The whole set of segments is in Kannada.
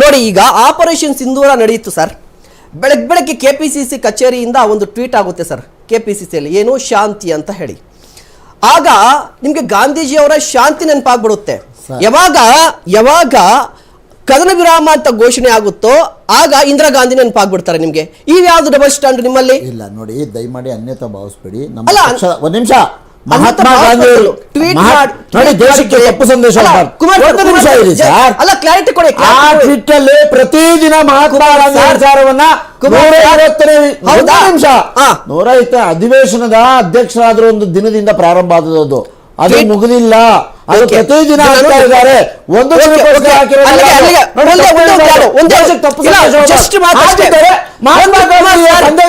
ನೋಡಿ ಈಗ ಆಪರೇಷನ್ ಸಿಂಧೂರ ನಡೆಯಿತು ಸರ್ ಬೆಳಗ್ಗೆ ಬೆಳಗ್ಗೆ ಕೆ ಪಿ ಸಿ ಸಿ ಕಚೇರಿಯಿಂದ ಒಂದು ಟ್ವೀಟ್ ಆಗುತ್ತೆ ಸರ್ ಕೆ ಪಿ ಸಿ ಸಿಯಲ್ಲಿ ಏನು ಶಾಂತಿ ಅಂತ ಹೇಳಿ. ಆಗ ನಿಮಗೆ ಗಾಂಧೀಜಿಯವರ ಶಾಂತಿ ನೆನಪಾಗ್ಬಿಡುತ್ತೆ. ಯಾವಾಗ ಯಾವಾಗ ಕದನ ವಿರಾಮ ಅಂತ ಘೋಷಣೆ ಆಗುತ್ತೋ ಆಗ ಇಂದಿರಾ ಗಾಂಧಿ ನೆನಪಾಗ್ಬಿಡ್ತಾರೆ ನಿಮಗೆ. ಈಗ ಯಾವ್ದು ಡಬಲ್ ಸ್ಟ್ಯಾಂಡ್ ನಿಮ್ಮಲ್ಲಿ? ಇಲ್ಲ ನೋಡಿ ದಯಮಾಡಿ ಅನ್ಯತಾ ಭಾವಿಸ್ಬೇಡಿ. ಒಂದ್ ನಿಮಿಷ. ಮಹಾತ್ಮ ಗಾಂಧಿ ಭಾವಿಸ್ಬೇಕು. ಟ್ವೀಟ್ ನೋಡಿ ದೇಶಕ್ಕೆ ತಪ್ಪು ಸಂದೇಶ ಅಲ್ಲ, ಕ್ಲಾರಿಟಿ ಕೊಡಿ ಆ ಟ್ವೀಟ್ ಅಲ್ಲಿ ಪ್ರತಿದಿನ ಮಹಾತ್ಮ ಗಾಂಧಿ ವಿಚಾರವನ್ನ ನೂರ ಐವತ್ತನೇ ನಿಮಿಷ. ನೂರ ಐವತ್ತ ಅಧಿವೇಶನದ ಅಧ್ಯಕ್ಷರಾದ್ರ ಒಂದು ದಿನದಿಂದ ಪ್ರಾರಂಭ ಆದದ್ದು. ಅದು ಮುಗುದಿಲ್ಲ. ಅದು. ಪ್ರತಿದಿನ ಇದ್ದಾರೆ. ಒಂದು ದಿನಕ್ಕೋಸ್ಕರ. ಒಂದೇ- ತಪ್ಪು ಸಂದೇಶ. ಮಹಾತ್ಮ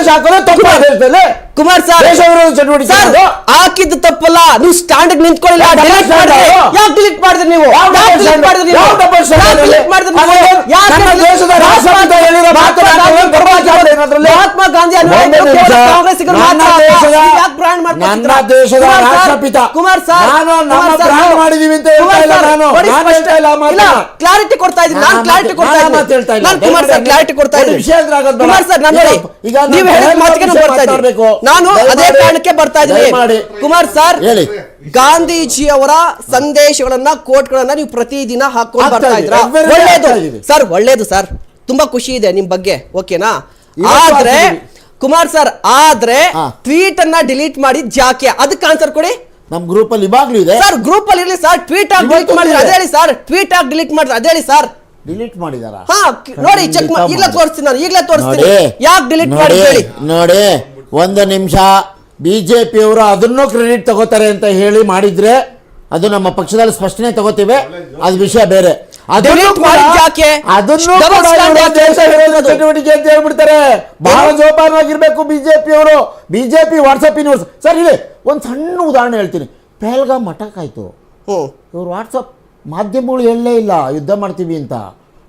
ಸಂದೇಶ ಹಾಕೋದು ತಪ್ಪು ದೇಶದಲ್ಲಿ ಕುಮಾರ್ ಸರ್ ದೇಶ ವಿರೋಧ ಚಟುವಟಿಕೆ ಸರ್ ಅದು. ಹಾಕಿದ್ದು ತಪ್ಪಲ್ಲ ನೀವು ಸ್ಟ್ಯಾಂಡ್ ನಿಂತ್ಕೊಳ್ಳಿಲ್ಲ ಯಾವ ಡಿಲೀಟ್ ಮಾಡಿದ್ರಿ? ಯಾಕೆ ಡಿಲೀಟ್ ಮಾಡಿದ್ರಿ ನೀವು ಯಾವ ಯಾಕೆ? ಮಾಡಿದ್ರಿ ಯಾವ delete? ಮಾಡಿದ್ರಿ ನೀವು? ನಮ್ಮ delete- ದೇಶದ ಮಹಾತ್ಮ ಗಾಂಧಿ ಬರಬಾರ್ದು ಪರವಾಗಿ ಅದ್ರಲ್ಲಿ. ಮಹಾತ್ಮ ಗಾಂಧಿ ಒಂದು ಅನ್ವಯ ನಿಮಿಷ. ಕಾಂಗ್ರೆಸ್ಸಿಗರು ನನ್ನ ಮಾತ್ರ ಅಲ್ಲ. ದೇಶದ- ಯಾಕೆ ಬ್ರ್ಯಾಂಡ್ ನನ್ನ? ದೇಶದ ಕುಮಾರ್ ರಾಷ್ಟ್ರಪಿತ. ಕುಮಾರ್ ಸರ್ ನಾನು ನಮ್ಮ ಕುಮಾರ್ ನೀವು- ಮಾಡಿದೀವಿ ಅಂತ ಹೇಳ್ತಾ ಇಲ್ಲ ನಾನು. ನಾನು ಹೇಳ್ತಾ ಇಲ್ಲ ಇಲ್ಲ ಕ್ಲಾರಿಟಿ ಕೊಡ್ತಾ ಇದ್ದೀನಿ ನಾನು ನಾನು ಕ್ಲಾರಿಟಿ ಮಾತು- ಕೊಡ್ತಾ ನಾನು ಇದ್ದೀನಿ ಮಾತು ಹೇಳ್ತಾ ಇಲ್ಲ. ನಾನು ಕುಮಾರ್ ಸರ್ ಕ್ಲಾರಿಟಿ ಕೊಡ್ತಾ ಇದ್ದೀನಿ ವಿಷಯ ಎದುರು ಆಗೋದು ಕುಮಾರ್ ಸರ್ ನಾನು ಈಗ- ನೋಡಿ ಈಗ ನೀವು ಹೇಳಿದ ದಯಮಾಡಿ ಮಾತಿಗೆ ನಾನು ವಿಷಯ ಬರ್ತಾ ಇದ್ದೀನಿ ನಾನು ಅದೇ ಕಾರಣಕ್ಕೆ ಬರ್ತಾ ಇದ್ದೀನಿ. ಕುಮಾರ್ ಸರ್ ಹೇಳಿ. ಗಾಂಧೀಜಿಯವರ ಸಂದೇಶಗಳನ್ನ ಕೋಟ್ಗಳನ್ನ ನೀವು ಪ್ರತಿದಿನ ಹಾಕೊಂಡು ಬರ್ತಾ ಇದ್ರ ಒಳ್ಳೇದು ಸರ್ ಒಳ್ಳೇದು ಸರ್ ತುಂಬಾ ಖುಷಿ ಇದೆ ನಿಮ್ ಬಗ್ಗೆ ಓಕೆನಾ ಆದ್ರೆ. ಕುಮಾರ್ ಸರ್ ಆದ್ರೆ ಹಾ. ಟ್ವೀಟ್ ಅನ್ನ ಡಿಲೀಟ್ ಮಾಡಿ ಜಾಕೆ ಅದಕ್ಕೆ ಆನ್ಸರ್ ಕೊಡಿ. ನಮ್ಮ ಗ್ರೂಪ್ ಅಲ್ಲಿ ಇವಾಗ್ಲೂ ಇದೆ. ಸರ್ ಗ್ರೂಪ್ ಅಲ್ಲಿ ಇರಲಿ ಸರ್ ಟ್ವೀಟ್ ಆಗಿ ಡಿಲೀಟ್ ಮಾಡಿದ್ರೆ ಅದೇ ಹೇಳಿ ಸರ್. ಟ್ವೀಟ್ ಆಗಿ ಡಿಲೀಟ್ ಮಾಡಿದ್ರೆ ಅದೇ ಹೇಳಿ ಸರ್. ಡಿಲೀಟ್ ಮಾಡಿದಾರ? ಹಾ ಕ್- ನೋಡಿ ಚೆಕ್ ಮಾಡಿ ಈಗಲೇ ತೋರಿಸ್ತೀನಿ ನಾನು ಈಗಲೇ ತೋರಿಸ್ತೀನಿ. ಯಾಕ್ ಡಿಲೀಟ್ ಮಾಡಿ ನೋಡಿ ಹೇಳಿ. ನೋಡಿ ಒಂದು ನಿಮಿಷ ಬಿಜೆಪಿ ಅವರು ಅದನ್ನು ಕ್ರೆಡಿಟ್ ತಗೋತಾರೆ ಅಂತ ಹೇಳಿ ಮಾಡಿದ್ರೆ ಅದು ನಮ್ಮ ಪಕ್ಷದಲ್ಲಿ ಸ್ಪಷ್ಟನೆ ತಗೋತೀವಿ. ಅದು ವಿಷಯ ಬೇರೆ. ಚಟುವಟಿಕೆ ಅಂತ ಹೇಳ್ಬಿಡ್ತಾರೆ. ಬಹಳ ಜೋಪಾನವಾಗಿರ್ಬೇಕು ಬಿಜೆಪಿ ಅವರು. ಬಿಜೆಪಿ ವಾಟ್ಸಪ್ ನ್ಯೂಸ್ ಸರ್ ಇಲ್ಲಿ ಒಂದು ಸಣ್ಣ ಉದಾಹರಣೆ ಹೇಳ್ತೀನಿ. ಪೆಹಲ್ಗಾಮ್ ಅಟ್ಯಾಕ್ ಆಯ್ತು ಹ್ಮ್ ಇವ್ರು ವಾಟ್ಸಪ್ ಮಾಧ್ಯಮಗಳು ಹೇಳಲೇ ಇಲ್ಲ ಯುದ್ಧ ಮಾಡ್ತೀವಿ ಅಂತ.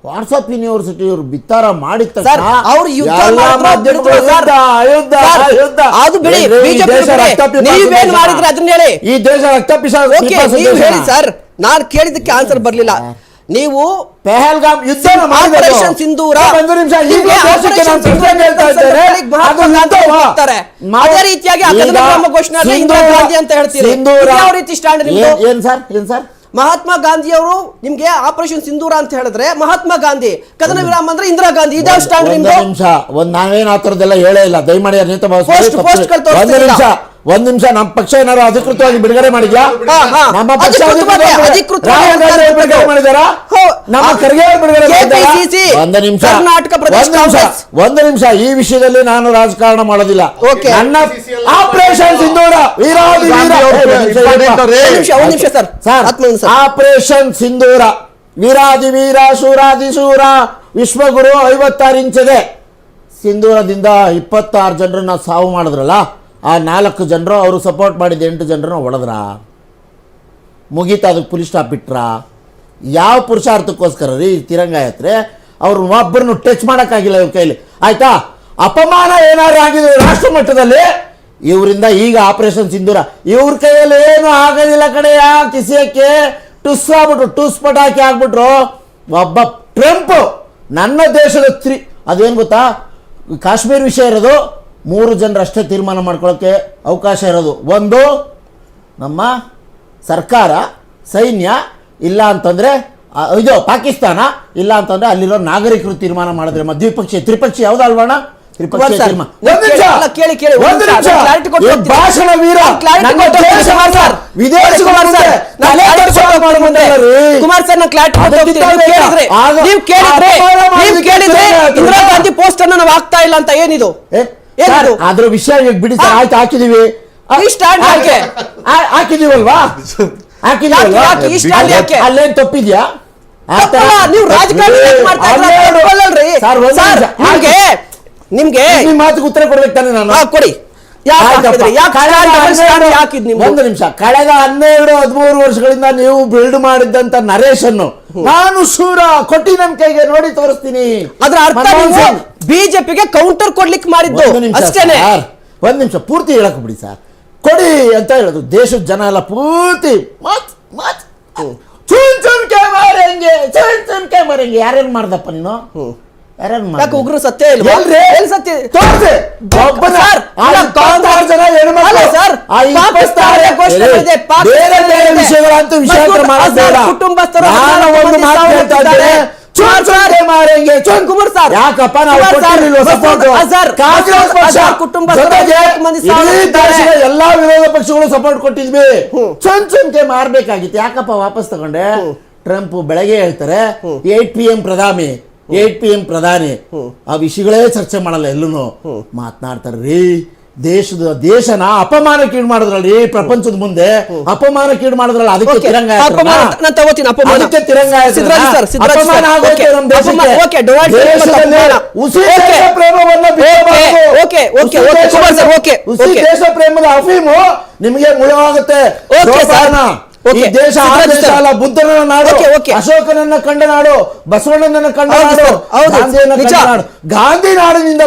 ವಾಟ್ಸಪ್ ಯೂನಿವರ್ಸಿಟಿ ಇವರು ಬಿತ್ತಾರ ಮಾಡಿದ ತಕ್ಷಣ ಈ ದೇಶ ನೀವು ಹೇಳಿ. ಸರ್. ನಾನು ಕೇಳಿದಕ್ಕೆ ಆನ್ಸರ್ ಬರ್ಲಿಲ್ಲ. ನೀವು ಪೆಹಲ್ಗಾಮ್ ಯುದ್ಧ ಆಪರೇಷನ್ ಸಿಂಧೂರ ಒಂದು ನಿಮಿಷ ಅದು ರೀತಿಯಾಗಿ ಘೋಷಣೆಯಲ್ಲಿ ಇಂದಿರಾ ಗಾಂಧಿ ಅಂತ ಹೇಳ್ತೀರಿ. ಯಾವ ರೀತಿ ಸ್ಟ್ಯಾಂಡ್? ಏನ್- ಸರ್? ಏನ್ ಸರ್? ಮಹಾತ್ಮ ಗಾಂಧಿ ಅವರು ನಿಮ್ಗೆ ಆಪರೇಷನ್ ಸಿಂಧೂರ ಅಂತ ಹೇಳಿದ್ರೆ ಮಹಾತ್ಮ ಗಾಂಧಿ ಕದನ ವಿರಾಮ ಅಂದ್ರೆ ಇಂದಿರಾ ಗಾಂಧಿ ಇದೇ ಸ್ಟ್ಯಾಂಡ್ ಒಂದು ನಿಮ್ದು? ನಿಮಿಷ. ಒಂದ್ ನಾವೇನ್ ಆ ಥರದ್ದೆಲ್ಲ ಹೇಳೇ ಇಲ್ಲ. ದಯಮಾಡಿ ಅನಿತ Post- post ಗಳು ಒಂದು ನಿಮಿಷ ನಮ್ಮ ಪಕ್ಷ ಏನಾರು ಅಧಿಕೃತವಾಗಿ ಬಿಡುಗಡೆ ಮಾಡಿದ್ಯಾ? ಹಾ, ಹಾ. ನಮ್ಮ ಪಕ್ಷ ಮಾಡಿದಾರಾ. ನಮ್ಮ ಖರ್ಗೆ ಬಿಡುಗಡೆ? ಒಂದು ನಿಮಿಷ. ಕರ್ನಾಟಕ ಪ್ರದೇಶ ಒಂದು ನಿಮಿಷ. ಈ ವಿಷಯದಲ್ಲಿ ನಾನು ರಾಜಕಾರಣ ಮಾಡೋದಿಲ್ಲ. ನನ್ನ ಆಪರೇಷನ್ ಸಿಂಧೂರ ಆಪರೇಷನ್ ಸಿಂಧೂರ ವೀರಾದಿ ವೀರ ಶೂರಾದಿ ಶೂರ ವಿಶ್ವಗುರು ಐವತ್ತಾರು ಇಂಚಿದೆ ಸಿಂಧೂರದಿಂದ ಇಪ್ಪತ್ತಾರು ಜನರನ್ನ ಸಾವು ಮಾಡಿದ್ರಲ್ಲ? ಆ ನಾಲ್ಕು ಜನರು ಅವರು ಸಪೋರ್ಟ್ ಮಾಡಿದ ಎಂಟು ಜನರನ್ನ ಹೊಡೆದ್ರ? ಮುಗೀತಾ ಅದಕ್ಕೆ ಪುಲಿಸ್ ಸ್ಟಾಪ್ ಇಟ್ರ? ಯಾವ ಪುರುಷಾರ್ಥಕ್ಕೋಸ್ಕರ ರೀ ತಿರಂಗ ಯಾತ್ರೆ? ಅವ್ರು ಒಬ್ಬರನ್ನು ಟಚ್ ಮಾಡೋಕ್ಕಾಗಿಲ್ಲ ಇವ್ರ ಕೈಲಿ. ಆಯ್ತಾ? ಅಪಮಾನ ಏನಾದ್ರು ಆಗಿದೆ ರಾಷ್ಟ್ರ ಮಟ್ಟದಲ್ಲಿ ಇವರಿಂದ ಈಗ ಆಪರೇಷನ್ ಸಿಂಧೂರ. ಇವ್ರ ಕೈಯಲ್ಲಿ ಏನು ಆಗೋದಿಲ್ಲ ಯಾ ಕಿಸಿಯಕ್ಕೆ? ಟುಸ್ ಆಗ್ಬಿಟ್ರು, ಟುಸ್ ಪಟಾಕಿ ಆಗ್ಬಿಟ್ರು. ಒಬ್ಬ ಟ್ರಂಪ್ ನನ್ನ ದೇಶದ ತ್ರಿ ಅದೇನು ಗೊತ್ತಾ? ಕಾಶ್ಮೀರ್ ವಿಷಯ ಇರೋದು. ಮೂರು ಜನರಷ್ಟೇ ತೀರ್ಮಾನ ಮಾಡ್ಕೊಳ್ಳೋಕ್ಕೆ ಅವಕಾಶ ಇರೋದು. ಒಂದು ನಮ್ಮ ಸರ್ಕಾರ ಸೈನ್ಯ ಇಲ್ಲ ಅಂತಂದ್ರೆ ಇದು ಪಾಕಿಸ್ತಾನ ಇಲ್ಲ ಅಂತಂದ್ರೆ ಅಲ್ಲಿರೋ ನಾಗರಿಕರು ತೀರ್ಮಾನ ಮಾಡಿದ್ರೆ ಮ- ದ್ವಿಪಕ್ಷೀಯ ಯಾವ್ದಲ್ವಣ ಇಂದಿರಾ ಗಾಂಧಿ ಪೋಸ್ಟ್ ಅನ್ನ ನಾವು ಹಾಕ್ತಾ ಇಲ್ಲ ಅಂತ ಏನಿದು? ಸರ್, ಅದ್ರ ವಿಷಯ ಈಗ ಬಿಡಿ ಸರ್ ಆಯ್ತು ಹಾಕಿದೀವಿ ಆ, ಈ stand ಹಾಕಿ- ಯಾಕೆ? ಆ- ಹಾಕಿದೀವಲ್ವಾ ಹಾಕಿದೀವಲ್ವಾ ಯಾಕೆ? ಈ stand ಯಾಕೆ? ಅಲ್ಲೇನ್ ತಪ್ಪಿದ್ಯಾ ಆ ಥರ- ತಪ್ಪಲ್ಲ, ನೀವು ರಾಜಕಾರಣ ಯಾಕೆ ಮಾಡ್ತಾ ಇದ್ದೀರಾ? ಹನ್ನೆರಡು- ತಪ್ಪಲ್ಲಲ್ರಿ? ಸರ್, ಒಂದ್ ಸರ್, ನಿಮಿಷ. ನಿಮ್ಗೆ ನಿಮ್ ನಿಮ್ಮ ಮಾತಿಗೆ ಉತ್ತರ ಕೊಡ್ಬೇಕು ತಾನೆ ನಾನು ಹಾ, ಕೊಡಿ ಒಂದು ನಿಮಿಷ. ಕಳೆದ ಹನ್ನೆರಡು ಹದಿಮೂರು ವರ್ಷಗಳಿಂದ ನೀವು ಬಿಲ್ಡ್ ಮಾಡಿದ್ದಂತ ನರೇಶನ್ ನಾನು ಸೂರ ಕೊಟ್ಟಿ ನಮ್ ಕೈಗೆ ನೋಡಿ ತೋರಿಸ್ತೀನಿ. ಅದ್ರ ಅರ್ಥ. ಬಿಜೆಪಿಗೆ ಕೌಂಟರ್ ಕೊಡ್ಲಿಕ್ಕೆ ಮಾಡಿದ್ದು. ಒಂದು ನಿಮಿಷ ಅಷ್ಟೇನೆ. ಒಂದ್ ನಿಮಿಷ. ಪೂರ್ತಿ ಹೇಳಕ್ ಬಿಡಿ ಸರ್. ಕೊಡಿ ಅಂತ ಹೇಳುದು. ದೇಶದ ಜನ ಎಲ್ಲ ಪೂರ್ತಿ ಮತ್ ಮತ್. ಚೂನ್ ಚೂನ್ ಮಾರೇಂಗೆ ಮಾರಂಗೆ ಯಾರೇನ್ ಮಾಡ್ದಪ್ಪ ನೀನು? ಯಾಕೆ ಉಗ್ರ ಸತ್ಯ ಇಲ್ಲ? ಎಲ್ಲಿ ಸತ್ಯ? ತೋರಿಸಿ. ಸರ್, ಜನ ಹೆಣ್ಮಕ್ಳು. ಸರ್, ಬೇರೆ ಬೇರೆ. ವಿಷಯಗಳಂತೂ ವಿಷಯಾಂತರ ಕುಟುಂಬಸ್ಥರು ನಾನು ಒಂದು ಮಾತು ಹೇಳ್ತಾ ಇದ್ದೇನೆ. ಯಾಕಪ್ಪ. ಎಲ್ಲಾ ವಿರೋಧ ಪಕ್ಷಗಳು ಸಪೋರ್ಟ್ ಕೊಟ್ಟಿದ್ವಿ. ಚುನ್ ಚುನ್ಕೆ ಮಾರ್ಬೇಕಾಗಿತ್ತು. ಯಾಕಪ್ಪ ವಾಪಸ್ ತಗೊಂಡೆ? ಟ್ರಂಪ್ ಬೆಳಗ್ಗೆ ಹೇಳ್ತಾರೆ ಏಟ್ ಪಿ ಎಂ ಪ್ರಧಾನಿ. ಏಟ್ ಪಿ ಎಂ ಪ್ರಧಾನಿ. ಆ ವಿಷಯಗಳೇ ಚರ್ಚೆ ಮಾಡಲ್ಲ ಎಲ್ಲೂ ಮಾತನಾಡ್ತಾರೆ ರೀ ದೇಶದ ದೇಶನ ಅಪಮಾನಕ್ಕೀಡು ಮಾಡಿದ್ರಲ್ರಿ ಪ್ರಪಂಚದ ಮುಂದೆ. ಅಪಮಾನಕ್ಕೀಡು ಮಾಡಿದ್ರಲ್ಲ ಅದಕ್ಕೆ. ತಿರಂಗ ನಾನು ತಗೋತೀನಿ ಅಪಮಾನ. ಅದಕ್ಕೆ ತಿರಂಗ ಅಪಮಾನ. ದೇಶ ಪ್ರೇಮವನ್ನ ಬಿತ್ತಬಾರದು. Okay, okay, ಹುಸಿ okay, ದೇಶ- ಪ್ರೇಮದ ಅಫೀಮು ನಿಮಗೆ ಮುಳುವಾಗುತ್ತೆ ಓಕೆ. ಸೋಪಾನ. ಈ. ದೇಶ ಆ ದೇಶ ಅಲ್ಲ ಬುದ್ಧನ ನಾಡು. ಅಶೋಕನನ್ನ ಕಂಡ ನಾಡು ಬಸವಣ್ಣನನ್ನ ಕಂಡ ನಾಡು. ಗಾಂಧಿಯನ್ನ ನಿಜ. ಕಂಡ ನಾಡು ಗಾಂಧಿ ನಾಡಿನಿಂದ.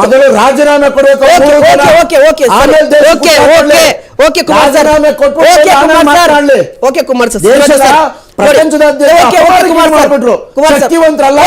ಮೊದಲು ರಾಜೀನಾಮೆ ಕೊಡಬೇಕು ಓಕೆ ಮೂರು okay okay okay okay okay Kumar sir okay Kumar sir. Okay Kumar ಮಾಡ್ಬಿಟ್ರು ಕುಮಾರ್ ಶಕ್ತಿವಂತರಲ್ಲ.